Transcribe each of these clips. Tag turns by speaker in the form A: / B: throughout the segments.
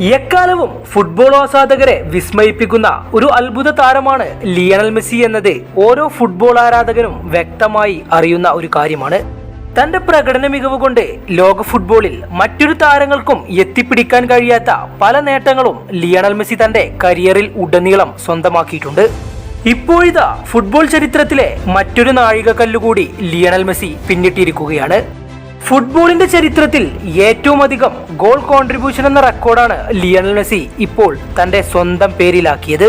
A: എക്കാലവും ഫുട്ബോൾ ആസ്വാദകരെ വിസ്മയിപ്പിക്കുന്ന ഒരു അത്ഭുത താരമാണ് ലിയണൽ മെസ്സി എന്നത് ഓരോ ഫുട്ബോൾ ആരാധകനും വ്യക്തമായി അറിയുന്ന ഒരു കാര്യമാണ്. തന്റെ പ്രകടന മികവ് കൊണ്ട് ലോക ഫുട്ബോളിൽ മറ്റൊരു താരങ്ങൾക്കും എത്തിപ്പിടിക്കാൻ കഴിയാത്ത പല നേട്ടങ്ങളും ലിയണൽ മെസ്സി തന്റെ കരിയറിൽ ഉടനീളം സ്വന്തമാക്കിയിട്ടുണ്ട്. ഇപ്പോഴിതാ ഫുട്ബോൾ ചരിത്രത്തിലെ മറ്റൊരു നാഴികക്കല്ലുകൂടി ലിയണൽ മെസ്സി പിന്നിട്ടിരിക്കുകയാണ്. ഫുട്ബോളിന്റെ ചരിത്രത്തിൽ ഏറ്റവും അധികം ഗോൾ കോൺട്രിബ്യൂഷൻ എന്ന റെക്കോർഡാണ് ലിയണൽ മെസ്സി ഇപ്പോൾ തന്റെ സ്വന്തം പേരിലാക്കിയത്.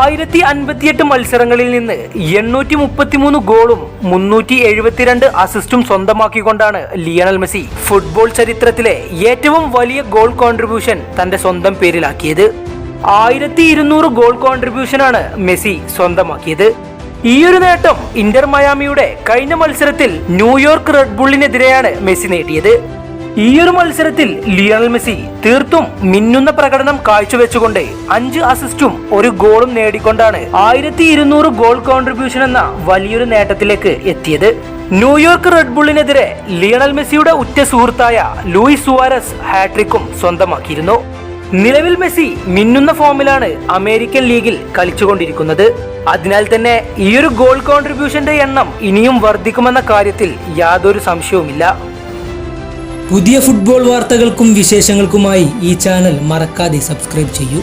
A: ആയിരത്തി അൻപത്തിയെട്ട് മത്സരങ്ങളിൽ നിന്ന് എണ്ണൂറ്റി മുപ്പത്തിമൂന്ന് ഗോളും മുന്നൂറ്റി എഴുപത്തിരണ്ട് അസിസ്റ്റും സ്വന്തമാക്കിക്കൊണ്ടാണ് ലിയണൽ മെസ്സി ഫുട്ബോൾ ചരിത്രത്തിലെ ഏറ്റവും വലിയ ഗോൾ കോൺട്രിബ്യൂഷൻ തന്റെ സ്വന്തം പേരിലാക്കിയത്. ആയിരത്തി ഇരുന്നൂറ് ഗോൾ കോൺട്രിബ്യൂഷനാണ് മെസ്സി സ്വന്തമാക്കിയത്. ഈ ഒരു നേട്ടം ഇന്റർ മയാമിയുടെ കഴിഞ്ഞ മത്സരത്തിൽ ന്യൂയോർക്ക് റെഡ് ബുള്ളിനെതിരെയാണ് മെസ്സി നേടിയത്. ഈ ഒരു മത്സരത്തിൽ ലിയണൽ മെസ്സി തീർത്തും മിന്നുന്ന പ്രകടനം കാഴ്ചവെച്ചുകൊണ്ട് അഞ്ച് അസിസ്റ്റും ഒരു ഗോളും നേടിക്കൊണ്ടാണ് ആയിരത്തി ഇരുന്നൂറ് ഗോൾ കോൺട്രിബ്യൂഷൻ എന്ന വലിയൊരു നേട്ടത്തിലേക്ക് എത്തിയത്. ന്യൂയോർക്ക് റെഡ് ബുള്ളിനെതിരെ ലിയണൽ മെസ്സിയുടെ ഉറ്റ സുഹൃത്തായ ലൂയിസ് സുവാരസ് ഹാട്രിക്കും സ്വന്തമാക്കിയിരുന്നു. നിലവിൽ മെസ്സി മിന്നുന്ന ഫോമിലാണ് അമേരിക്കൻ ലീഗിൽ കളിച്ചുകൊണ്ടിരിക്കുന്നത്. അതിനാൽ തന്നെ ഈ ഒരു ഗോൾ കോൺട്രിബ്യൂഷന്റെ എണ്ണം ഇനിയും വർദ്ധിക്കുമെന്ന കാര്യത്തിൽ യാതൊരു സംശയവുമില്ല.
B: പുതിയ ഫുട്ബോൾ വാർത്തകൾക്കും വിശേഷങ്ങൾക്കുമായി ഈ ചാനൽ മറക്കാതെ സബ്സ്ക്രൈബ് ചെയ്യൂ.